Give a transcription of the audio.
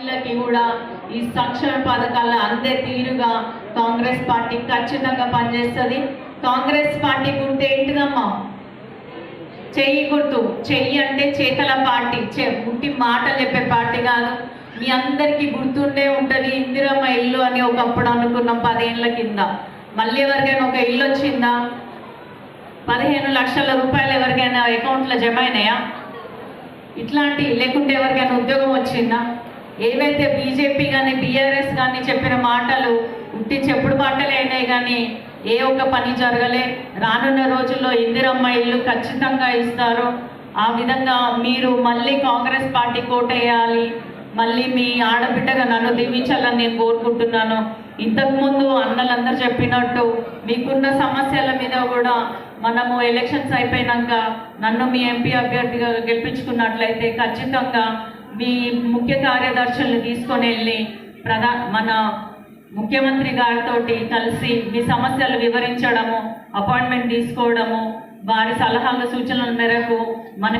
వీళ్ళకి కూడా ఈ సంక్షేమ పథకాలను అందే తీరుగా కాంగ్రెస్ పార్టీ ఖచ్చితంగా పనిచేస్తుంది. కాంగ్రెస్ పార్టీ గుర్తు ఏంటిదమ్మా? చెయ్యి గుర్తు. చెయ్యి అంటే చేతల పార్టీ. చే పుట్టి మాటలు చెప్పే పార్టీ కాదు. మీ అందరికీ గుర్తుండే ఉంటుంది ఇందిరమ్మ ఇల్లు అని ఒకప్పుడు అనుకున్నాం పదేళ్ళ కింద. మళ్ళీ ఎవరికైనా ఒక ఇల్లు వచ్చిందా? పదిహేను లక్షల రూపాయలు ఎవరికైనా అకౌంట్లో జమ అయినాయా? ఇట్లాంటి లేకుంటే ఎవరికైనా ఉద్యోగం వచ్చిందా? ఏవైతే బీజేపీ కానీ బీఆర్ఎస్ కానీ చెప్పిన మాటలు ఉట్టి చెప్పుడు మాటలే అయినాయి కానీ ఏ ఒక్క పని జరగలే. రానున్న రోజుల్లో ఇందిరమ్మ ఇల్లు ఖచ్చితంగా ఇస్తారు. ఆ విధంగా మీరు మళ్ళీ కాంగ్రెస్ పార్టీ కోటేయాలి మళ్ళీ మీ ఆడబిడ్డగా నన్ను దీవించాలని నేను కోరుకుంటున్నాను. ఇంతకుముందు అన్నలందరూ చెప్పినట్టు మీకున్న సమస్యల మీద కూడా మనము ఎలక్షన్స్ అయిపోయినాక నన్ను మీ ఎంపీ అభ్యర్థిగా గెలిపించుకున్నట్లయితే ఖచ్చితంగా మీ ముఖ్య కార్యదర్శులను తీసుకొని వెళ్ళి ప్రధా మన ముఖ్యమంత్రి గారితో కలిసి మీ సమస్యలు వివరించడము అపాయింట్మెంట్ తీసుకోవడము వారి సలహాల సూచనల మేరకు మన